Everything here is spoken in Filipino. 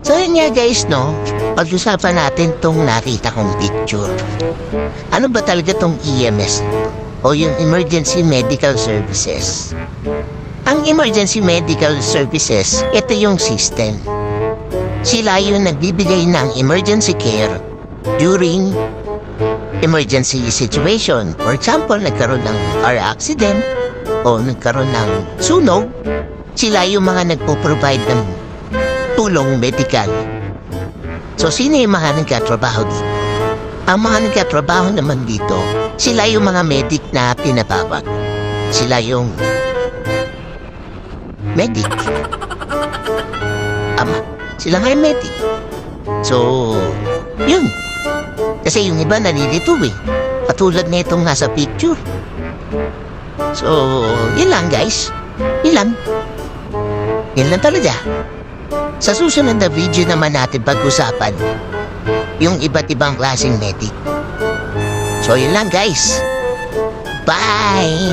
So yun nga guys, no? Pag-usapan natin tong nakita kong picture. Ano ba talaga tong EMS? O yung Emergency Medical Services? Ang Emergency Medical Services, ito yung system. Sila yung nagbibigay ng emergency care during emergency situation. For example, nagkaroon ng car accident o nagkaroon ng sunog, sila yung mga nagpo-provide ng tulong medical. So, sino yung mga nagkatrabaho dito? Ang mga nagkatrabaho naman dito, sila yung mga medic na pinatawag. Sila yung medic. Ama, sila nga yung medic. So, yun. Kasi yung iba nalilito eh. Katulad na itong nasa picture. So, yun lang guys. Yun lang. Yun lang talaga. Sa susunod na video naman natin pag-usapan yung iba't ibang klaseng medic. So yun lang guys. Bye!